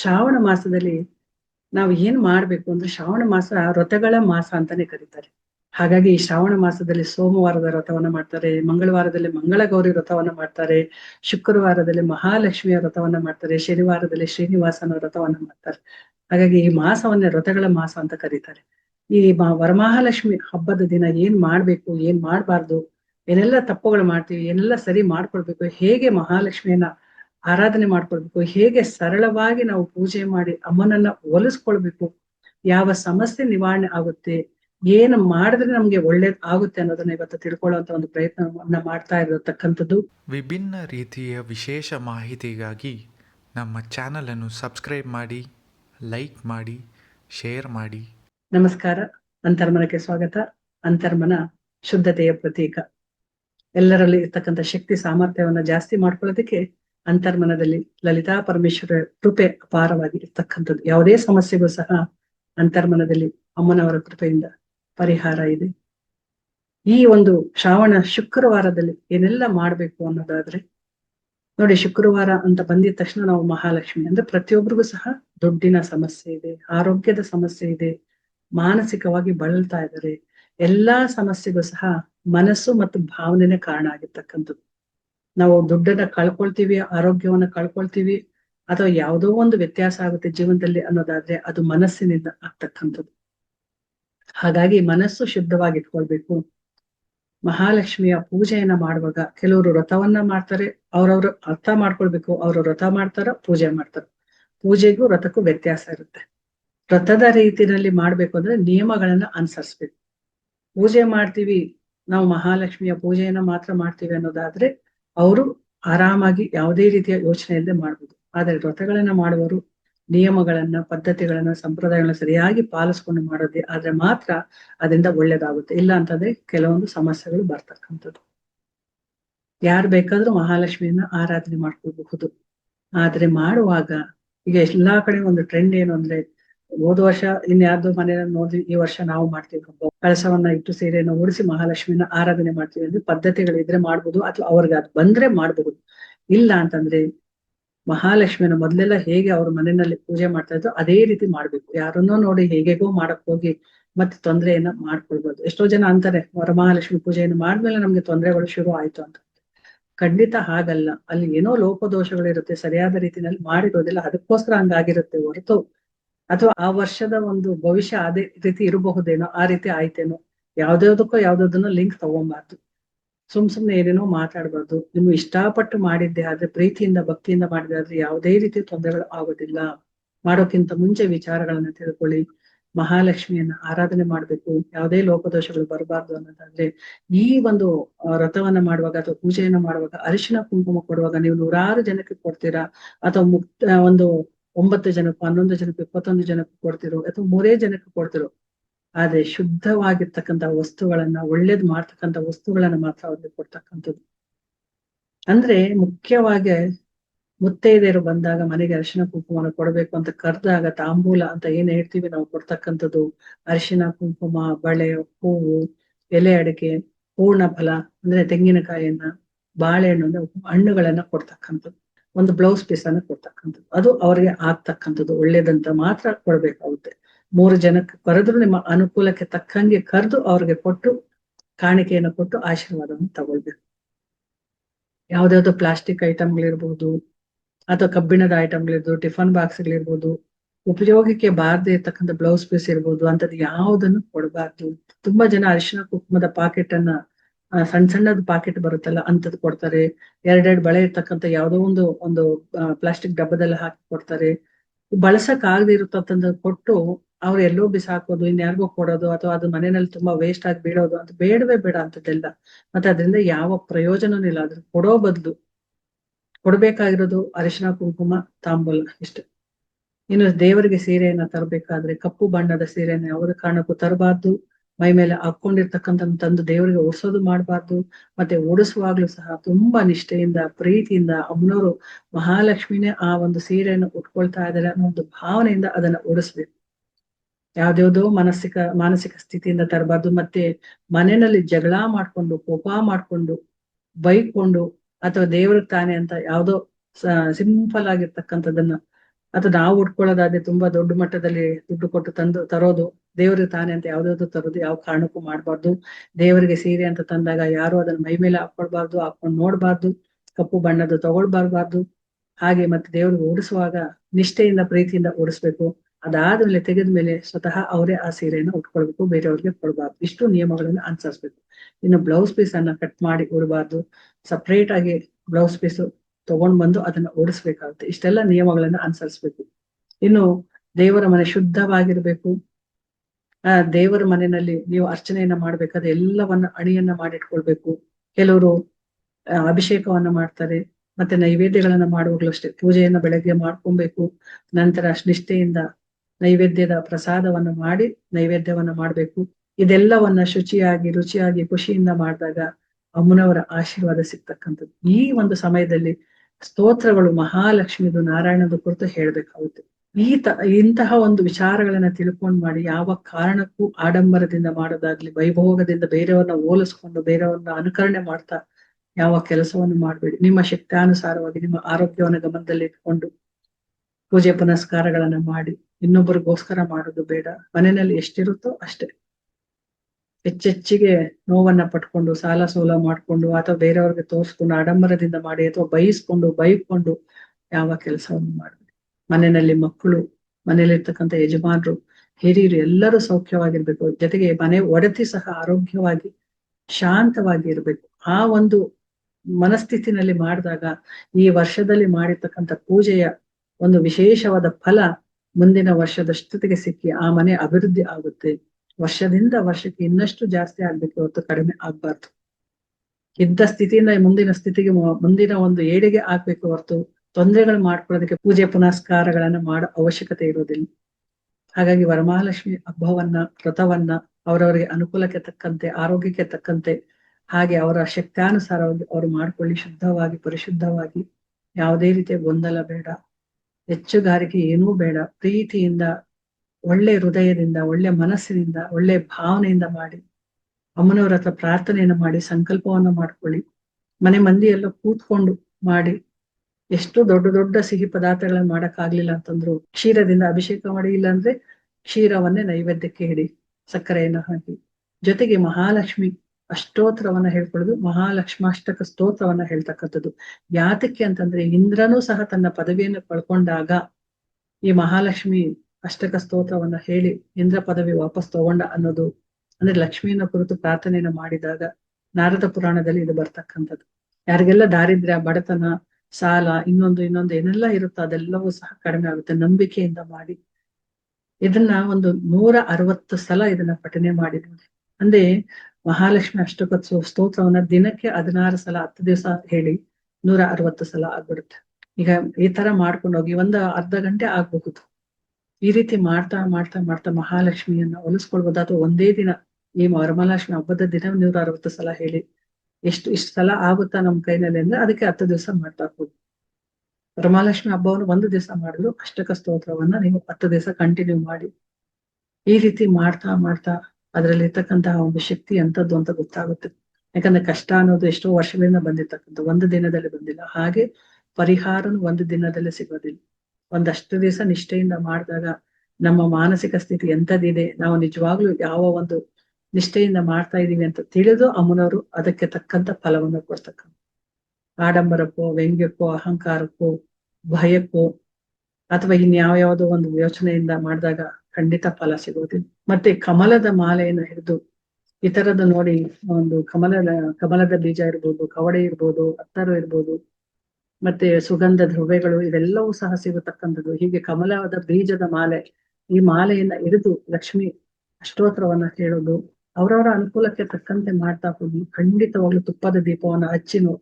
ಶ್ರಾವಣ ಮಾಸದಲ್ಲಿ ನಾವು ಏನ್ ಮಾಡ್ಬೇಕು ಅಂದ್ರೆ ಶ್ರಾವಣ ಮಾಸ ವ್ರತಗಳ ಮಾಸ ಅಂತಾನೆ ಕರೀತಾರೆ. ಹಾಗಾಗಿ ಈ ಶ್ರಾವಣ ಮಾಸದಲ್ಲಿ ಸೋಮವಾರದ ವ್ರತವನ್ನ ಮಾಡ್ತಾರೆ, ಮಂಗಳವಾರದಲ್ಲಿ ಮಂಗಳ ಗೌರಿ ವ್ರತವನ್ನ ಮಾಡ್ತಾರೆ, ಶುಕ್ರವಾರದಲ್ಲಿ ಮಹಾಲಕ್ಷ್ಮಿಯ ವ್ರತವನ್ನ ಮಾಡ್ತಾರೆ, ಶನಿವಾರದಲ್ಲಿ ಶ್ರೀನಿವಾಸನ ವ್ರತವನ್ನ ಮಾಡ್ತಾರೆ. ಹಾಗಾಗಿ ಈ ಮಾಸವನ್ನೇ ವ್ರತಗಳ ಮಾಸ ಅಂತ ಕರೀತಾರೆ. ಈ ವರಮಹಾಲಕ್ಷ್ಮಿ ಹಬ್ಬದ ದಿನ ಏನ್ ಮಾಡ್ಬೇಕು, ಏನ್ ಮಾಡ್ಬಾರ್ದು, ಏನೆಲ್ಲ ತಪ್ಪುಗಳು ಮಾಡ್ತೀವಿ, ಏನೆಲ್ಲ ಸರಿ ಮಾಡ್ಕೊಳ್ಬೇಕು, ಹೇಗೆ ಮಹಾಲಕ್ಷ್ಮಿಯನ್ನ ಆರಾಧನೆ ಮಾಡ್ಕೊಳ್ಬೇಕು. ಹೇಗೆ ಸರಳವಾಗಿ ನಾವು ಪೂಜೆ ಮಾಡಿ ಅಮ್ಮನನ್ನ ಒಲಿಸ್ಕೊಳ್ಬೇಕು. ಯಾವ ಸಮಸ್ಯೆ ನಿವಾರಣೆ ಆಗುತ್ತೆ. ಏನು ಮಾಡಿದ್ರೆ ನಮ್ಗೆ ಒಳ್ಳೇದ್ ಆಗುತ್ತೆ ಅನ್ನೋದನ್ನ ಇವತ್ತು ತಿಳ್ಕೊಳ್ಳುವಂತ ಒಂದು ಪ್ರಯತ್ನವನ್ನ ಮಾಡ್ತಾ ಇರತಕ್ಕಂಥದ್ದು. ವಿಭಿನ್ನ ರೀತಿಯ ವಿಶೇಷ ಮಾಹಿತಿಗಾಗಿ ನಮ್ಮ ಚಾನಲನ್ನು ಸಬ್ಸ್ಕ್ರೈಬ್ ಮಾಡಿ ಲೈಕ್ ಮಾಡಿ ಶೇರ್ ಮಾಡಿ. ನಮಸ್ಕಾರ. ಅಂತರ್ಮನಕ್ಕೆ ಸ್ವಾಗತ. ಅಂತರ್ಮನ ಶುದ್ಧತೆಯ ಪ್ರತೀಕ. ಎಲ್ಲರಲ್ಲಿ ಇರ್ತಕ್ಕಂಥ ಶಕ್ತಿ ಸಾಮರ್ಥ್ಯವನ್ನ ಜಾಸ್ತಿ ಮಾಡ್ಕೊಳ್ಳೋದಕ್ಕೆ ಅಂತರ್ಮನದಲ್ಲಿ ಲಲಿತಾ ಪರಮೇಶ್ವರ ಕೃಪೆ ಅಪಾರವಾಗಿರ್ತಕ್ಕಂಥದ್ದು. ಯಾವುದೇ ಸಮಸ್ಯೆಗೂ ಸಹ ಅಂತರ್ಮನದಲ್ಲಿ ಅಮ್ಮನವರ ಕೃಪೆಯಿಂದ ಪರಿಹಾರ ಇದೆ. ಈ ಒಂದು ಶ್ರಾವಣ ಶುಕ್ರವಾರದಲ್ಲಿ ಏನೆಲ್ಲ ಮಾಡಬೇಕು ಅನ್ನೋದಾದ್ರೆ, ನೋಡಿ ಶುಕ್ರವಾರ ಅಂತ ಬಂದಿದ ತಕ್ಷಣ ನಾವು ಮಹಾಲಕ್ಷ್ಮಿ, ಅಂದ್ರೆ ಪ್ರತಿಯೊಬ್ಬರಿಗೂ ಸಹ ದುಡ್ಡಿನ ಸಮಸ್ಯೆ ಇದೆ, ಆರೋಗ್ಯದ ಸಮಸ್ಯೆ ಇದೆ, ಮಾನಸಿಕವಾಗಿ ಬಳಲ್ತಾ ಇದ್ದಾರೆ, ಎಲ್ಲಾ ಸಮಸ್ಯೆಗೂ ಸಹ ಮನಸ್ಸು ಮತ್ತು ಭಾವನೆನೇ ಕಾರಣ ಆಗಿರ್ತಕ್ಕಂಥದ್ದು. ನಾವು ದುಡ್ಡನ್ನ ಕಳ್ಕೊಳ್ತೀವಿ, ಆರೋಗ್ಯವನ್ನ ಕಳ್ಕೊಳ್ತೀವಿ, ಅಥವಾ ಯಾವುದೋ ಒಂದು ವ್ಯತ್ಯಾಸ ಆಗುತ್ತೆ ಜೀವನದಲ್ಲಿ ಅನ್ನೋದಾದ್ರೆ ಅದು ಮನಸ್ಸಿನಿಂದ ಆಗ್ತಕ್ಕಂಥದ್ದು. ಹಾಗಾಗಿ ಮನಸ್ಸು ಶುದ್ಧವಾಗಿ ಇಟ್ಕೊಳ್ಬೇಕು ಮಹಾಲಕ್ಷ್ಮಿಯ ಪೂಜೆಯನ್ನ ಮಾಡುವಾಗ ಕೆಲವರು ವ್ರತವನ್ನ ಮಾಡ್ತಾರೆ, ಅವ್ರವ್ರು ಅರ್ಥ ಮಾಡ್ಕೊಳ್ಬೇಕು, ಅವರು ವ್ರತ ಮಾಡ್ತಾರ, ಪೂಜೆ ಮಾಡ್ತಾರ. ಪೂಜೆಗೂ ವ್ರತಕ್ಕೂ ವ್ಯತ್ಯಾಸ ಇರುತ್ತೆ. ವ್ರತದ ರೀತಿಯಲ್ಲಿ ಮಾಡ್ಬೇಕು ಅಂದ್ರೆ ನಿಯಮಗಳನ್ನ ಅನುಸರಿಸ್ಬೇಕು. ಪೂಜೆ ಮಾಡ್ತೀವಿ, ನಾವು ಮಹಾಲಕ್ಷ್ಮಿಯ ಪೂಜೆಯನ್ನ ಮಾತ್ರ ಮಾಡ್ತೀವಿ ಅನ್ನೋದಾದ್ರೆ ಅವರು ಆರಾಮಾಗಿ ಯಾವುದೇ ರೀತಿಯ ಯೋಚನೆ ಇಲ್ಲದೆ ಮಾಡಬಹುದು ಆದರೆ ವ್ರತಗಳನ್ನ ಮಾಡುವವರು ನಿಯಮಗಳನ್ನ, ಪದ್ಧತಿಗಳನ್ನ, ಸಂಪ್ರದಾಯಗಳನ್ನ ಸರಿಯಾಗಿ ಪಾಲಿಸ್ಕೊಂಡು ಮಾಡೋದೇ ಆದ್ರೆ ಮಾತ್ರ ಅದರಿಂದ ಒಳ್ಳೇದಾಗುತ್ತೆ. ಇಲ್ಲ ಅಂತಂದ್ರೆ ಕೆಲವೊಂದು ಸಮಸ್ಯೆಗಳು ಬರ್ತಕ್ಕಂಥದ್ದು. ಯಾರು ಬೇಕಾದ್ರೂ ಮಹಾಲಕ್ಷ್ಮಿಯನ್ನ ಆರಾಧನೆ ಮಾಡ್ಕೋಬಹುದು ಆದ್ರೆ ಮಾಡುವಾಗ ಈಗ ಎಲ್ಲಾ ಕಡೆ ಒಂದು ಟ್ರೆಂಡ್ ಏನು ಅಂದ್ರೆ ಹೋದ ವರ್ಷ ಇನ್ಯಾರ್ದು ಮನೆಯಲ್ಲಿ ನೋಡಿದ್ವಿ ಈ ವರ್ಷ ನಾವು ಮಾಡ್ತೀವಿ ಹಬ್ಬ ಕಳಸವನ್ನ ಇಟ್ಟು ಸೀರೆಯನ್ನು ಉಡಿಸಿ ಮಹಾಲಕ್ಷ್ಮಿನ ಆರಾಧನೆ ಮಾಡ್ತೀವಿ ಅಂದ್ರೆ ಪದ್ಧತಿಗಳಿದ್ರೆ ಮಾಡ್ಬೋದು ಅಥವಾ ಅವ್ರಿಗೆ ಅದು ಬಂದ್ರೆ ಮಾಡ್ಬಹುದು ಇಲ್ಲ ಅಂತಂದ್ರೆ ಮಹಾಲಕ್ಷ್ಮಿನ ಮೊದ್ಲೆಲ್ಲ ಹೇಗೆ ಅವ್ರ ಮನೆಯಲ್ಲಿ ಪೂಜೆ ಮಾಡ್ತಾ ಇದ್ರು ಅದೇ ರೀತಿ ಮಾಡ್ಬೇಕು. ಯಾರನ್ನೋ ನೋಡಿ ಹೇಗೆಗೋ ಮಾಡಕ್ ಹೋಗಿ ಮತ್ತೆ ತೊಂದರೆಯನ್ನ ಮಾಡ್ಕೊಳ್ಬೋದು. ಎಷ್ಟೋ ಜನ ಅಂತಾರೆ ವರಮಹಾಲಕ್ಷ್ಮಿ ಪೂಜೆಯನ್ನು ಮಾಡ್ಮೇಲೆ ನಮ್ಗೆ ತೊಂದರೆಗಳು ಶುರು ಆಯ್ತು ಅಂತ. ಖಂಡಿತ ಹಾಗಲ್ಲ. ಅಲ್ಲಿ ಏನೋ ಲೋಪದೋಷಗಳಿರುತ್ತೆ, ಸರಿಯಾದ ರೀತಿಯಲ್ಲಿ ಮಾಡಿರೋದಿಲ್ಲ, ಅದಕ್ಕೋಸ್ಕರ ಹಂಗಾಗಿರುತ್ತೆ ಹೊರತು ಅಥವಾ ಆ ವರ್ಷದ ಒಂದು ಭವಿಷ್ಯ ಅದೇ ರೀತಿ ಇರಬಹುದೇನೋ ಆ ರೀತಿ ಆಯ್ತೇನೋ ಯಾವ್ದಾವ್ದಕ್ಕೋ ಯಾವ್ದಾವ್ದನ್ನ ಲಿಂಕ್ ತಗೊಂಬಾರ್ದು. ಸುಮ್ ಸುಮ್ನೆ ಏನೇನೋ ಮಾತಾಡ್ಬಾರ್ದು. ನೀವು ಇಷ್ಟಪಟ್ಟು ಮಾಡಿದ್ದೆ, ಆದ್ರೆ ಪ್ರೀತಿಯಿಂದ, ಭಕ್ತಿಯಿಂದ ಮಾಡಿದೆ, ಆದ್ರೆ ಯಾವುದೇ ರೀತಿ ತೊಂದರೆಗಳು ಆಗೋದಿಲ್ಲ. ಮಾಡೋಕ್ಕಿಂತ ಮುಂಚೆ ವಿಚಾರಗಳನ್ನ ತಿಳ್ಕೊಳ್ಳಿ. ಮಹಾಲಕ್ಷ್ಮಿಯನ್ನ ಆರಾಧನೆ ಮಾಡ್ಬೇಕು. ಯಾವುದೇ ಲೋಪದೋಷಗಳು ಬರಬಾರ್ದು ಅನ್ನೋದಾದ್ರೆ, ಈ ಒಂದು ರಥವನ್ನ ಮಾಡುವಾಗ ಅಥವಾ ಪೂಜೆಯನ್ನ ಮಾಡುವಾಗ ಅರಿಶಿನ ಕುಂಕುಮ ಕೊಡುವಾಗ ನೀವು ನೂರಾರು ಜನಕ್ಕೆ ಕೊಡ್ತೀರಾ? ಅಥವಾ ಮುಕ್ತ ಒಂದು ಒಂಬತ್ತು ಜನಕ್ಕೂ, ಹನ್ನೊಂದು ಜನಕ್ಕೂ, ಇಪ್ಪತ್ತೊಂದು ಜನಕ್ಕೂ ಕೊಡ್ತಿರೋ, ಅಥವಾ ಮೂರೇ ಜನಕ್ಕೆ ಕೊಡ್ತಿರೋ, ಆದ್ರೆ ಶುದ್ಧವಾಗಿರ್ತಕ್ಕಂಥ ವಸ್ತುಗಳನ್ನ, ಒಳ್ಳೇದ್ ಮಾಡ್ತಕ್ಕಂಥ ವಸ್ತುಗಳನ್ನ ಮಾತ್ರ ಅವ್ರಿಗೆ ಕೊಡ್ತಕ್ಕಂಥದ್ದು. ಅಂದ್ರೆ ಮುಖ್ಯವಾಗಿ ಮುತ್ತೈದೆಯರು ಬಂದಾಗ ಮನೆಗೆ ಅರಿಶಿನ ಕುಂಕುಮನ ಕೊಡಬೇಕು ಅಂತ ಕರೆದಾಗ ತಾಂಬೂಲ ಅಂತ ಏನ್ ಹೇಳ್ತೀವಿ ನಾವು ಕೊಡ್ತಕ್ಕಂಥದ್ದು? ಅರಿಶಿನ, ಕುಂಕುಮ, ಬಳೆ, ಹೂವು, ಎಲೆ ಅಡಿಕೆ ಪೂರ್ಣ ಫಲ ಅಂದ್ರೆ ತೆಂಗಿನಕಾಯಿಯನ್ನ, ಬಾಳೆಹಣ್ಣು, ಅಂದ್ರೆ ಹಣ್ಣುಗಳನ್ನ ಕೊಡ್ತಕ್ಕಂಥದ್ದು. ಒಂದು ಬ್ಲೌಸ್ ಪೀಸ್ ಅನ್ನ ಕೊಡ್ತಕ್ಕಂಥದ್ದು. ಅದು ಅವರಿಗೆ ಆಗ್ತಕ್ಕಂಥದ್ದು. ಒಳ್ಳೇದಂತ ಮಾತ್ರ ಕೊಡ್ಬೇಕಾಗುತ್ತೆ. ಮೂರು ಜನಕ್ಕೆ ಕರೆದ್ರು ನಿಮ್ಮ ಅನುಕೂಲಕ್ಕೆ ತಕ್ಕಂಗೆ ಕರೆದು ಅವ್ರಿಗೆ ಕೊಟ್ಟು ಕಾಣಿಕೆಯನ್ನು ಕೊಟ್ಟು ಆಶೀರ್ವಾದವನ್ನು ತಗೊಳ್ಬೇಕು. ಯಾವ್ದಾವ್ದು ಪ್ಲಾಸ್ಟಿಕ್ ಐಟಮ್ಗಳಿರ್ಬಹುದು ಅಥವಾ ಕಬ್ಬಿಣದ ಐಟಮ್ಗಳಿರ್ಬೋದು ಟಿಫನ್ ಬಾಕ್ಸ್ಗಳಿರ್ಬೋದು ಉಪಯೋಗಕ್ಕೆ ಬಾರದೆ ಇರ್ತಕ್ಕಂಥ ಬ್ಲೌಸ್ ಪೀಸ್ ಇರ್ಬೋದು ಅಂತದ್ದು ಯಾವುದನ್ನು ಕೊಡಬಾರ್ದು. ತುಂಬಾ ಜನ ಅರಿಶಿನ ಕುಂಕುಮದ ಪಾಕೆಟ್ ಅನ್ನ ಸಣ್ಣ ಸಣ್ಣದ ಪಾಕೆಟ್ ಬರುತ್ತಲ್ಲ ಅಂತದ್ ಕೊಡ್ತಾರೆ. ಎರಡೆರಡು ಬಳೆ ಇರ್ತಕ್ಕಂಥ ಯಾವುದೋ ಒಂದು ಒಂದು ಪ್ಲಾಸ್ಟಿಕ್ ಡಬ್ಬದಲ್ಲಿ ಹಾಕಿ ಕೊಡ್ತಾರೆ. ಬಳಸಕ್ ಆಗದೆ ಇರುತ್ತಂತ ಕೊಟ್ಟು ಅವ್ರು ಎಲ್ಲೋ ಬಿಸಾಕೋದು ಇನ್ಯಾರಿಗೋ ಕೊಡೋದು, ಅಥವಾ ಅದು ಮನೆಯಲ್ಲಿ ತುಂಬಾ ವೇಸ್ಟ್ ಆಗಿ ಬೀಳೋದು ಅಂತ ಬೇಡವೇ ಬೇಡ ಅಂತದ್ದೆಲ್ಲ. ಮತ್ತೆ ಅದರಿಂದ ಯಾವ ಪ್ರಯೋಜನನೂ ಇಲ್ಲ. ಅದ್ರ ಕೊಡೋ ಬದಲು ಕೊಡ್ಬೇಕಾಗಿರೋದು ಅರಿಶಿನ ಕುಂಕುಮ, ತಾಂಬೂಲ ಇಷ್ಟ. ಇನ್ನು ದೇವರಿಗೆ ಸೀರೆಯನ್ನ ತರಬೇಕಾದ್ರೆ ಕಪ್ಪು ಬಣ್ಣದ ಸೀರೆಯನ್ನ ಯಾವುದೇ ಕಾರಣಕ್ಕೂ ತರಬಾರ್ದು. ಮೈ ಮೇಲೆ ಹಾಕೊಂಡಿರ್ತಕ್ಕಂಥ ತಂದು ದೇವರಿಗೆ ಓಡಿಸೋದು ಮಾಡಬಾರ್ದು, ಮತ್ತೆ ಓಡಿಸುವಾಗ್ಲೂ ಸಹ ತುಂಬಾ ನಿಷ್ಠೆಯಿಂದ, ಪ್ರೀತಿಯಿಂದ ಅಮ್ಮನವರು ಮಹಾಲಕ್ಷ್ಮಿನೇ ಆ ಒಂದು ಸೀರೆಯನ್ನು ಉಟ್ಕೊಳ್ತಾ ಇದ್ದಾರೆ ಅನ್ನೋ ಒಂದು ಭಾವನೆಯಿಂದ ಅದನ್ನ ಓಡಿಸ್ಬೇಕು. ಯಾವ್ದ್ಯಾವ್ದೋ ಮಾನಸಿಕ ಮಾನಸಿಕ ಸ್ಥಿತಿಯಿಂದ ತರಬಾರ್ದು, ಮತ್ತೆ ಮನೆಯಲ್ಲಿ ಜಗಳ ಮಾಡ್ಕೊಂಡು, ಕೋಪ ಮಾಡ್ಕೊಂಡು, ಬೈಕೊಂಡು, ಅಥವಾ ದೇವ್ರಿಗೆ ತಾನೆ ಅಂತ ಯಾವ್ದೋ ಸಿಂಪಲ್ ಆಗಿರ್ತಕ್ಕಂಥದ್ದನ್ನ, ಅಥವಾ ನಾವು ಉಟ್ಕೊಳ್ಳೋದಾದ್ರೆ ತುಂಬಾ ದೊಡ್ಡ ಮಟ್ಟದಲ್ಲಿ ದುಡ್ಡು ಕೊಟ್ಟು ತಂದು, ತರೋದು ದೇವರಿಗೆ ತಾನೇ ಅಂತ ಯಾವ್ದಾದ್ರು ತರೋದು ಯಾವ ಕಾರಣಕ್ಕೂ ಮಾಡಬಾರ್ದು. ದೇವರಿಗೆ ಸೀರೆ ಅಂತ ತಂದಾಗ ಯಾರು ಅದನ್ನ ಮೈ ಮೇಲೆ ಹಾಕೊಳ್ಬಾರ್ದು ಹಾಕೊಂಡು ನೋಡ್ಬಾರ್ದು, ಕಪ್ಪು ಬಣ್ಣದ್ದು ತಗೊಳ್ಬಾರ್ಬಾರ್ದು. ಹಾಗೆ ಮತ್ತೆ ದೇವ್ರಿಗೆ ಓಡಿಸುವಾಗ ನಿಷ್ಠೆಯಿಂದ, ಪ್ರೀತಿಯಿಂದ ಓಡಿಸ್ಬೇಕು ಅದಾದ್ಮೇಲೆ ತೆಗೆದ ಮೇಲೆ ಸ್ವತಃ ಅವರೇ ಆ ಸೀರೆಯನ್ನು ಉಟ್ಕೊಳ್ಬೇಕು, ಬೇರೆಯವ್ರಿಗೆ ಕೊಡಬಾರ್ದು. ಇಷ್ಟು ನಿಯಮಗಳನ್ನ ಅನುಸರಿಸ್ಬೇಕು. ಇನ್ನು ಬ್ಲೌಸ್ ಪೀಸ್ ಅನ್ನ ಕಟ್ ಮಾಡಿ ಉಡಬಾರ್ದು. ಸಪ್ರೇಟ್ ಆಗಿ ಬ್ಲೌಸ್ ಪೀಸ್ ತಗೊಂಡ್ ಬಂದು ಅದನ್ನ ಓಡಿಸ್ಬೇಕಾಗುತ್ತೆ ಇಷ್ಟೆಲ್ಲ ನಿಯಮಗಳನ್ನ ಅನುಸರಿಸ್ಬೇಕು. ಇನ್ನು ದೇವರ ಮನೆ ಶುದ್ಧವಾಗಿರ್ಬೇಕು. ಆ ದೇವರ ಮನೆಯಲ್ಲಿ ನೀವು ಅರ್ಚನೆಯನ್ನ ಮಾಡ್ಬೇಕಾದ್ರೆ ಎಲ್ಲವನ್ನ ಅಣಿಯನ್ನ ಮಾಡಿಟ್ಕೊಳ್ಬೇಕು. ಕೆಲವರು ಅಭಿಷೇಕವನ್ನ ಮಾಡ್ತಾರೆ, ಮತ್ತೆ ನೈವೇದ್ಯಗಳನ್ನ ಮಾಡುವಾಗ್ಲೂ ಅಷ್ಟೇ. ಪೂಜೆಯನ್ನ ಬೆಳಗ್ಗೆ ಮಾಡ್ಕೊಬೇಕು ನಂತರ ನಿಷ್ಠೆಯಿಂದ ನೈವೇದ್ಯದ ಪ್ರಸಾದವನ್ನ ಮಾಡಿ ನೈವೇದ್ಯವನ್ನ ಮಾಡ್ಬೇಕು. ಇದೆಲ್ಲವನ್ನ ಶುಚಿಯಾಗಿ, ರುಚಿಯಾಗಿ, ಖುಷಿಯಿಂದ ಮಾಡಿದಾಗ ಅಮ್ಮನವರ ಆಶೀರ್ವಾದ ಸಿಗ್ತಕ್ಕಂಥದ್ದು. ಈ ಒಂದು ಸಮಯದಲ್ಲಿ ಸ್ತೋತ್ರಗಳು ಮಹಾಲಕ್ಷ್ಮಿದು ನಾರಾಯಣದು ಕುರಿತು ಹೇಳ್ಬೇಕಾಗುತ್ತೆ ಈ ತ, ಇಂತಹ ಒಂದು ವಿಚಾರಗಳನ್ನ ತಿಳ್ಕೊಂಡ್ ಮಾಡಿ ಯಾವ ಕಾರಣಕ್ಕೂ ಆಡಂಬರದಿಂದ ಮಾಡೋದಾಗ್ಲಿ, ವೈಭೋಗದಿಂದ ಬೇರೆಯವನ್ನ ಹೋಲಿಸ್ಕೊಂಡು ಬೇರೆಯವನ್ನ ಅನುಕರಣೆ ಮಾಡ್ತಾ ಯಾವ ಕೆಲಸವನ್ನು ಮಾಡಬೇಡಿ. ನಿಮ್ಮ ಶಕ್ತಾನುಸಾರವಾಗಿ ನಿಮ್ಮ ಆರೋಗ್ಯವನ್ನು ಗಮನದಲ್ಲಿ ಇಟ್ಕೊಂಡು ಪೂಜೆ ಪುನಸ್ಕಾರಗಳನ್ನ ಮಾಡಿ ಇನ್ನೊಬ್ಬರಿಗೋಸ್ಕರ ಮಾಡೋದು ಬೇಡ. ಮನೆಯಲ್ಲಿ ಎಷ್ಟಿರುತ್ತೋ ಅಷ್ಟೇ. ಹೆಚ್ಚೆಚ್ಚಿಗೆ ನೋವನ್ನ ಪಟ್ಕೊಂಡು, ಸಾಲ ಸೋಲ ಮಾಡ್ಕೊಂಡು, ಅಥವಾ ಬೇರೆಯವ್ರಿಗೆ ತೋರಿಸ್ಕೊಂಡು, ಆಡಂಬರದಿಂದ ಮಾಡಿ ಅಥವಾ ಬಯಸ್ಕೊಂಡು, ಬೈಕೊಂಡು ಯಾವ ಕೆಲಸವನ್ನು ಮಾಡಬೇಡಿ. ಮನೆಯಲ್ಲಿ ಮಕ್ಕಳು, ಮನೆಯಲ್ಲಿರ್ತಕ್ಕಂಥ ಯಜಮಾನರು, ಹಿರಿಯರು ಎಲ್ಲರೂ ಸೌಖ್ಯವಾಗಿರ್ಬೇಕು. ಜೊತೆಗೆ ಮನೆ ಒಡತಿ ಸಹ ಆರೋಗ್ಯವಾಗಿ ಶಾಂತವಾಗಿ ಇರಬೇಕು. ಆ ಒಂದು ಮನಸ್ಥಿತಿನಲ್ಲಿ ಮಾಡಿದಾಗ ಈ ವರ್ಷದಲ್ಲಿ ಮಾಡಿರ್ತಕ್ಕಂಥ ಪೂಜೆಯ ಒಂದು ವಿಶೇಷವಾದ ಫಲ ಮುಂದಿನ ವರ್ಷದಷ್ಟೊತ್ತಿಗೆ ಸಿಕ್ಕಿ ಆ ಮನೆ ಅಭಿವೃದ್ಧಿ ಆಗುತ್ತೆ. ವರ್ಷದಿಂದ ವರ್ಷಕ್ಕೆ ಇನ್ನಷ್ಟು ಜಾಸ್ತಿ ಆಗ್ಬೇಕು ಹೊತ್ತು ಕಡಿಮೆ ಆಗ್ಬಾರ್ದು. ಇದ್ದ ಸ್ಥಿತಿಯಿಂದ ಮುಂದಿನ ಸ್ಥಿತಿಗೆ ಮುಂದಿನ ಒಂದು ಏಳಿಗೆ ಆಗ್ಬೇಕು ಹೊರತು ತೊಂದರೆಗಳು ಮಾಡ್ಕೊಳ್ಳೋದಕ್ಕೆ ಪೂಜೆ ಪುನಸ್ಕಾರಗಳನ್ನ ಮಾಡೋ ಅವಶ್ಯಕತೆ ಇರೋದಿಲ್ಲ. ಹಾಗಾಗಿ ವರಮಹಾಲಕ್ಷ್ಮಿ ಹಬ್ಬವನ್ನ, ವ್ರತವನ್ನ ಅವರವರಿಗೆ ಅನುಕೂಲಕ್ಕೆ ತಕ್ಕಂತೆ, ಆರೋಗ್ಯಕ್ಕೆ ತಕ್ಕಂತೆ ಹಾಗೆ ಅವರ ಶಕ್ತಾನುಸಾರವಾಗಿ ಅವರು ಮಾಡ್ಕೊಳ್ಳಿ, ಶುದ್ಧವಾಗಿ, ಪರಿಶುದ್ಧವಾಗಿ. ಯಾವುದೇ ರೀತಿಯ ಗೊಂದಲ ಬೇಡ. ಹೆಚ್ಚುಗಾರಿಕೆ ಏನೂ ಬೇಡ. ಪ್ರೀತಿಯಿಂದ, ಒಳ್ಳೆ ಹೃದಯದಿಂದ, ಒಳ್ಳೆ ಮನಸ್ಸಿನಿಂದ, ಒಳ್ಳೆ ಭಾವನೆಯಿಂದ ಮಾಡಿ. ಅಮ್ಮನವರ ಹತ್ರ ಪ್ರಾರ್ಥನೆಯನ್ನು ಮಾಡಿ, ಸಂಕಲ್ಪವನ್ನ ಮಾಡ್ಕೊಳ್ಳಿ. ಮನೆ ಮಂದಿ ಎಲ್ಲ ಕೂತ್ಕೊಂಡು ಮಾಡಿ. ಎಷ್ಟು ದೊಡ್ಡ ದೊಡ್ಡ ಸಿಹಿ ಪದಾರ್ಥಗಳನ್ನ ಮಾಡಕ್ ಅಂತಂದ್ರು ಕ್ಷೀರದಿಂದ ಅಭಿಷೇಕ ಮಾಡಿ, ಇಲ್ಲಾಂದ್ರೆ ಕ್ಷೀರವನ್ನೇ ನೈವೇದ್ಯಕ್ಕೆ ಹಿಡಿ ಸಕ್ಕರೆಯನ್ನು ಹಾಕಿ. ಜೊತೆಗೆ ಮಹಾಲಕ್ಷ್ಮಿ ಅಷ್ಟೋತ್ರವನ್ನ ಹೇಳ್ಕೊಳ್ಳೋದು, ಮಹಾಲಕ್ಷ್ಮಾಷ್ಟಕ ಸ್ತೋತ್ರವನ್ನ ಹೇಳ್ತಕ್ಕಂಥದ್ದು. ಯಾತಕ್ಕೆ ಅಂತಂದ್ರೆ ಇಂದ್ರನೂ ಸಹ ತನ್ನ ಪದವಿಯನ್ನು ಕಳ್ಕೊಂಡಾಗ ಈ ಮಹಾಲಕ್ಷ್ಮಿ ಅಷ್ಟಕ ಸ್ತೋತ್ರವನ್ನ ಹೇಳಿ ಇಂದ್ರ ಪದವಿ ವಾಪಸ್ ತಗೊಂಡ ಅನ್ನೋದು, ಅಂದ್ರೆ ಲಕ್ಷ್ಮಿಯನ್ನ ಕುರಿತು ಪ್ರಾರ್ಥನೆಯನ್ನು ಮಾಡಿದಾಗ ನಾರದ ಪುರಾಣದಲ್ಲಿ ಇದು ಬರ್ತಕ್ಕಂಥದ್ದು. ಯಾರಿಗೆಲ್ಲ ದಾರಿದ್ರ್ಯ, ಬಡತನ ಸಾಲ, ಇನ್ನೊಂದು ಇನ್ನೊಂದು, ಏನೆಲ್ಲ ಇರುತ್ತೋ ಅದೆಲ್ಲವೂ ಸಹ ಕಡಿಮೆ ಆಗುತ್ತೆ. ನಂಬಿಕೆಯಿಂದ ಮಾಡಿ. ಇದನ್ನ ಒಂದು ನೂರ ಅರವತ್ತು ಸಲ ಇದನ್ನ ಪಠನೆ ಮಾಡಿದ್ವಿ ಅಂದ್ರೆ ಮಹಾಲಕ್ಷ್ಮಿ ಅಷ್ಟಕ ಸ್ತೋತ್ರವನ್ನ ದಿನಕ್ಕೆ ಹದಿನಾರು ಸಲ, ಹತ್ತು ದಿವಸ ಹೇಳಿ ನೂರ ಅರವತ್ತು ಸಲ ಆಗ್ಬಿಡುತ್ತೆ. ಈಗ ಈ ತರ ಮಾಡ್ಕೊಂಡು ಹೋಗಿ ಒಂದು ಅರ್ಧ ಗಂಟೆ ಆಗ್ಬಹುದು. ಈ ರೀತಿ ಮಾಡ್ತಾ ಮಾಡ್ತಾ ಮಾಡ್ತಾ ಮಹಾಲಕ್ಷ್ಮಿಯನ್ನ ಒಲಿಸ್ಕೊಳ್ಬಹುದು ಅಥವಾ ಒಂದೇ ದಿನ ಈ ವರಮಹಾಲಕ್ಷ್ಮಿ ಹಬ್ಬದ ದಿನ ನೂರ ಅರವತ್ತು ಸಲ ಹೇಳಿ ಎಷ್ಟು, ಇಷ್ಟು ಸಲ ಆಗುತ್ತಾ ನಮ್ಮ ಕೈನಲ್ಲಿ ಅಂದ್ರೆ ಅದಕ್ಕೆ ಹತ್ತು ದಿವಸ ಮಾಡ್ತಾ ಹೋಗಿ ರಮಾಲಕ್ಷ್ಮಿ ಹಬ್ಬವನ್ನು ಒಂದು ದಿವಸ ಮಾಡಿದ್ರು. ಅಷ್ಟಕ ಸ್ತೋತ್ರವನ್ನ ನೀವು ಹತ್ತು ದಿವಸ ಕಂಟಿನ್ಯೂ ಮಾಡಿ. ಈ ರೀತಿ ಮಾಡ್ತಾ ಮಾಡ್ತಾ ಅದರಲ್ಲಿ ಇರ್ತಕ್ಕಂತಹ ಒಂದು ಶಕ್ತಿ ಎಂಥದ್ದು ಅಂತ ಗೊತ್ತಾಗುತ್ತೆ. ಯಾಕಂದ್ರೆ ಕಷ್ಟ ಅನ್ನೋದು ಎಷ್ಟೋ ವರ್ಷಗಳಿಂದ ಬಂದಿರ್ತಕ್ಕಂಥ, ಒಂದು ದಿನದಲ್ಲಿ ಬಂದಿಲ್ಲ. ಹಾಗೆ ಪರಿಹಾರನು ಒಂದು ದಿನದಲ್ಲಿ ಸಿಗೋದಿಲ್ಲ. ಒಂದಷ್ಟು ದಿವಸ ನಿಷ್ಠೆಯಿಂದ ಮಾಡಿದಾಗ ನಮ್ಮ ಮಾನಸಿಕ ಸ್ಥಿತಿ ಎಂಥದ್ದಿದೆ, ನಾವು ನಿಜವಾಗ್ಲೂ ಯಾವ ಒಂದು ನಿಷ್ಠೆಯಿಂದ ಮಾಡ್ತಾ ಇದೀವಿ ಅಂತ ತಿಳಿದು ಅಮ್ಮನವರು ಅದಕ್ಕೆ ತಕ್ಕಂತ ಫಲವನ್ನು ಕೊಡ್ತಕ್ಕಂಥ. ಆಡಂಬರಕ್ಕೋ, ವ್ಯಂಗ್ಯಕ್ಕೋ, ಅಹಂಕಾರಕ್ಕೋ, ಭಯಕ್ಕೋ, ಅಥವಾ ಇನ್ಯಾವ ಯಾವುದೋ ಒಂದು ಯೋಚನೆಯಿಂದ ಮಾಡಿದಾಗ ಖಂಡಿತ ಫಲ ಸಿಗೋದಿಲ್ಲ. ಮತ್ತೆ ಕಮಲದ ಮಾಲೆಯನ್ನು ಹಿಡಿದು ಇತರದ ನೋಡಿ ಒಂದು ಕಮಲದ ಕಮಲದ ಬೀಜ ಇರ್ಬೋದು, ಕವಡೆ ಇರ್ಬೋದು, ಅತ್ತರು ಇರ್ಬೋದು, ಮತ್ತೆ ಸುಗಂಧ ದ್ರವ್ಯಗಳು ಇವೆಲ್ಲವೂ ಸಹ ಸಿಗತಕ್ಕಂಥದ್ದು. ಹೀಗೆ ಕಮಲದ ಬೀಜದ ಮಾಲೆ, ಈ ಮಾಲೆಯನ್ನ ಹಿಡಿದು ಲಕ್ಷ್ಮಿ ಅಷ್ಟೋತ್ರವನ್ನ ಹೇಳೋದು ಅವರವರ ಅನುಕೂಲಕ್ಕೆ ತಕ್ಕಂತೆ ಮಾಡ್ತಾ ಹೋಗಿ ಖಂಡಿತವಾಗ್ಲೂ ತುಪ್ಪದ ದೀಪವನ್ನ ಹಚ್ಚಿ ನೋ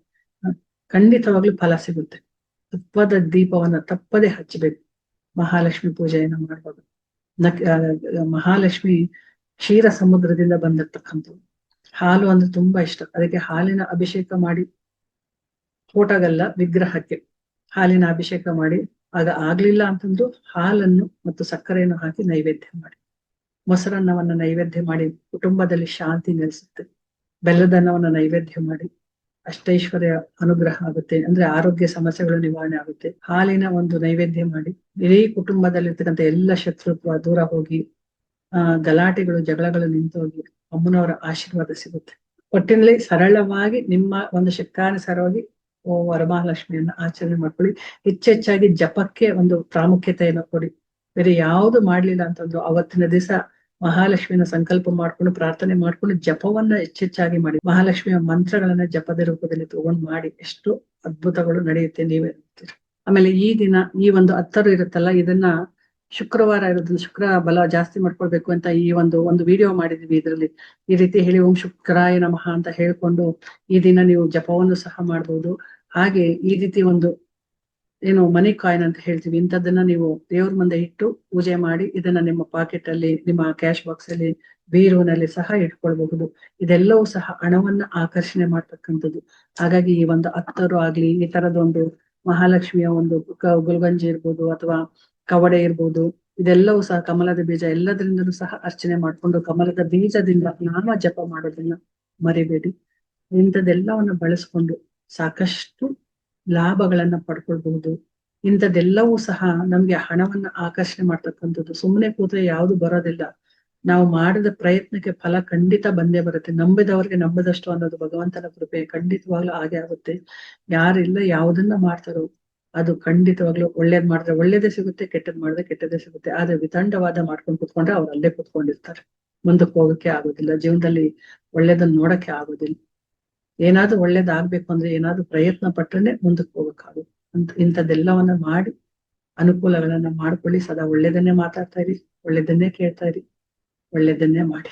ಖಂಡಿತವಾಗ್ಲೂ ಫಲ ಸಿಗುತ್ತೆ. ತುಪ್ಪದ ದೀಪವನ್ನ ತಪ್ಪದೆ ಹಚ್ಚಬೇಕು. ಮಹಾಲಕ್ಷ್ಮಿ ಪೂಜೆಯನ್ನು ಮಾಡಬಹುದು ಮಹಾಲಕ್ಷ್ಮಿ ಕ್ಷೀರ ಸಮುದ್ರದಿಂದ ಬಂದಿರ್ತಕ್ಕಂಥದ್ದು. ಹಾಲು ಅಂದ್ರೆ ತುಂಬಾ ಇಷ್ಟ. ಅದಕ್ಕೆ ಹಾಲಿನ ಅಭಿಷೇಕ ಮಾಡಿ. ಫೋಟೋಗಲ್ಲ ವಿಗ್ರಹಕ್ಕೆ ಹಾಲಿನ ಅಭಿಷೇಕ ಮಾಡಿ. ಆಗ ಆಗ್ಲಿಲ್ಲ ಅಂತಂದ್ರು ಹಾಲನ್ನು ಮತ್ತು ಸಕ್ಕರೆಯನ್ನು ಹಾಕಿ ನೈವೇದ್ಯ ಮಾಡಿ. ಮೊಸರನ್ನವನ್ನ ನೈವೇದ್ಯ ಮಾಡಿ ಕುಟುಂಬದಲ್ಲಿ ಶಾಂತಿ ನೆಲೆಸುತ್ತೆ. ಬೆಲ್ಲದನ್ನವನ್ನು ನೈವೇದ್ಯ ಮಾಡಿ ಅಷ್ಟೈಶ್ವರ್ಯ ಅನುಗ್ರಹ ಆಗುತ್ತೆ. ಅಂದ್ರೆ ಆರೋಗ್ಯ ಸಮಸ್ಯೆಗಳು ನಿವಾರಣೆ ಆಗುತ್ತೆ. ಹಾಲಿನ ಒಂದು ನೈವೇದ್ಯ ಮಾಡಿ ಇಡೀ ಕುಟುಂಬದಲ್ಲಿರ್ತಕ್ಕಂಥ ಎಲ್ಲ ಶತ್ರುತ್ವ ದೂರ ಹೋಗಿ, ಆ, ಗಲಾಟೆಗಳು, ಜಗಳಗಳು ನಿಂತೋಗಿ ಅಮ್ಮನವರ ಆಶೀರ್ವಾದ ಸಿಗುತ್ತೆ. ಒಟ್ಟಿನಲ್ಲಿ ಸರಳವಾಗಿ ನಿಮ್ಮ ಒಂದು ಶಕ್ತಾನುಸಾರವಾಗಿ ಓ ವರಮಹಾಲಕ್ಷ್ಮಿಯನ್ನ ಆಚರಣೆ ಮಾಡ್ಕೊಳ್ಳಿ. ಹೆಚ್ಚೆಚ್ಚಾಗಿ ಜಪಕ್ಕೆ ಒಂದು ಪ್ರಾಮುಖ್ಯತೆಯನ್ನು ಕೊಡಿ. ಬೇರೆ ಯಾವುದು ಮಾಡ್ಲಿಲ್ಲ ಅಂತಂದ್ರು ಅವತ್ತಿನ ದಿವಸ ಮಹಾಲಕ್ಷ್ಮಿಯನ್ನ ಸಂಕಲ್ಪ ಮಾಡ್ಕೊಂಡು, ಪ್ರಾರ್ಥನೆ ಮಾಡ್ಕೊಂಡು ಜಪವನ್ನ ಹೆಚ್ಚೆಚ್ಚಾಗಿ ಮಾಡಿ, ಮಹಾಲಕ್ಷ್ಮಿಯ ಮಂತ್ರಗಳನ್ನ ಜಪದ ರೂಪದಲ್ಲಿ ತಗೊಂಡ್ ಮಾಡಿ, ಎಷ್ಟು ಅದ್ಭುತಗಳು ನಡೆಯುತ್ತೆ ನೀವೇ ಆಮೇಲೆ ಈ ದಿನ ಈ ಒಂದು ಹತ್ತರು ಇರುತ್ತಲ್ಲ, ಇದನ್ನ ಶುಕ್ರವಾರ ಇರೋದ್ರಿಂದ ಶುಕ್ರ ಬಲ ಜಾಸ್ತಿ ಮಾಡ್ಕೊಳ್ಬೇಕು ಅಂತ ಈ ಒಂದು ಒಂದು ವಿಡಿಯೋ ಮಾಡಿದ್ವಿ ಇದರಲ್ಲಿ. ಈ ರೀತಿ ಹೇಳಿ ಓಂ ಶುಕ್ರಾಯ ನಮಃ ಅಂತ ಹೇಳ್ಕೊಂಡು ಈ ದಿನ ನೀವು ಜಪವನ್ನು ಸಹ ಮಾಡ್ಬೋದು. ಹಾಗೆ ಈ ರೀತಿ ಒಂದು ಏನು ಮನಿ ಕಾಯಿನ್ ಅಂತ ಹೇಳ್ತೀವಿ. ಇಂಥದ್ದನ್ನ ನೀವು ದೇವ್ರ ಮುಂದೆ ಇಟ್ಟು ಪೂಜೆ ಮಾಡಿ ಇದನ್ನ ನಿಮ್ಮ ಪಾಕೆಟ್ ಅಲ್ಲಿ, ನಿಮ್ಮ ಕ್ಯಾಶ್ ಬಾಕ್ಸ್ ಅಲ್ಲಿ, ಬೀರುವಿನಲ್ಲಿ ಸಹ ಇಟ್ಕೊಳ್ಬಹುದು. ಇದೆಲ್ಲವೂ ಸಹ ಹಣವನ್ನ ಆಕರ್ಷಣೆ ಮಾಡ್ತಕ್ಕಂಥದ್ದು. ಹಾಗಾಗಿ ಈ ಒಂದು ಹತ್ತರು ಆಗ್ಲಿ, ಈ ತರದೊಂದು ಮಹಾಲಕ್ಷ್ಮಿಯ ಒಂದು ಗುಲ್ಗಂಜಿ ಇರ್ಬೋದು ಅಥವಾ ಕವಡೆ ಇರ್ಬೋದು, ಇದೆಲ್ಲವೂ ಸಹ ಕಮಲದ ಬೀಜ ಎಲ್ಲದರಿಂದಲೂ ಸಹ ಅರ್ಚನೆ ಮಾಡ್ಕೊಂಡು ಕಮಲದ ಬೀಜದಿಂದ ನಾಮ ಜಪ ಮಾಡೋದನ್ನ ಮರಿಬೇಡಿ. ಇಂಥದ್ದೆಲ್ಲವನ್ನ ಬಳಸ್ಕೊಂಡು ಸಾಕಷ್ಟು ಲಾಭಗಳನ್ನ ಪಡ್ಕೊಳ್ಬಹುದು. ಇಂಥದ್ದೆಲ್ಲವೂ ಸಹ ನಮ್ಗೆ ಹಣವನ್ನ ಆಕರ್ಷಣೆ ಮಾಡ್ತಕ್ಕಂಥದ್ದು. ಸುಮ್ಮನೆ ಕೂತ್ರೆ ಯಾವುದು ಬರೋದಿಲ್ಲ. ನಾವು ಮಾಡಿದ ಪ್ರಯತ್ನಕ್ಕೆ ಫಲ ಖಂಡಿತ ಬಂದೇ ಬರುತ್ತೆ. ನಂಬಿದವರಿಗೆ ನಂಬದಷ್ಟು ಅನ್ನೋದು ಭಗವಂತನ ಕೃಪೆ ಖಂಡಿತವಾಗ್ಲೂ ಹಾಗೆ ಆಗುತ್ತೆ. ಯಾರಿಲ್ಲ ಯಾವುದನ್ನ ಮಾಡ್ತಾರೋ ಅದು ಖಂಡಿತವಾಗ್ಲೂ ಒಳ್ಳೇದ್ ಮಾಡಿದ್ರೆ ಒಳ್ಳೇದೇ ಸಿಗುತ್ತೆ, ಕೆಟ್ಟದ್ ಮಾಡಿದ್ರೆ ಕೆಟ್ಟದೇ ಸಿಗುತ್ತೆ. ಆದ್ರೆ ವಿತಂಡವಾದ ಮಾಡ್ಕೊಂಡು ಕುತ್ಕೊಂಡ್ರೆ ಅವ್ರು ಅಲ್ಲೇ ಕುತ್ಕೊಂಡಿರ್ತಾರೆ. ಮುಂದಕ್ಕೆ ಹೋಗಕ್ಕೆ ಆಗೋದಿಲ್ಲ. ಜೀವನದಲ್ಲಿ ಒಳ್ಳೇದನ್ನ ನೋಡಕ್ಕೆ ಆಗೋದಿಲ್ಲ. ಏನಾದ್ರೂ ಒಳ್ಳೇದಾಗ್ಬೇಕು ಅಂದ್ರೆ ಏನಾದ್ರೂ ಪ್ರಯತ್ನ ಪಟ್ಟರೆ ಮುಂದಕ್ಕೆ ಹೋಗಕ್ಕಾಗುತ್ತೆ ಅಂತ ಇಂಥದ್ದೆಲ್ಲವನ್ನ ಮಾಡಿ, ಅನುಕೂಲಗಳನ್ನ ಮಾಡ್ಕೊಳ್ಳಿ. ಸದಾ ಒಳ್ಳೇದನ್ನೇ ಮಾತಾಡ್ತಾ ಇರಿ, ಒಳ್ಳೇದನ್ನೇ ಕೇಳ್ತಾ ಇರಿ, ಒಳ್ಳೇದನ್ನೇ ಮಾಡಿ.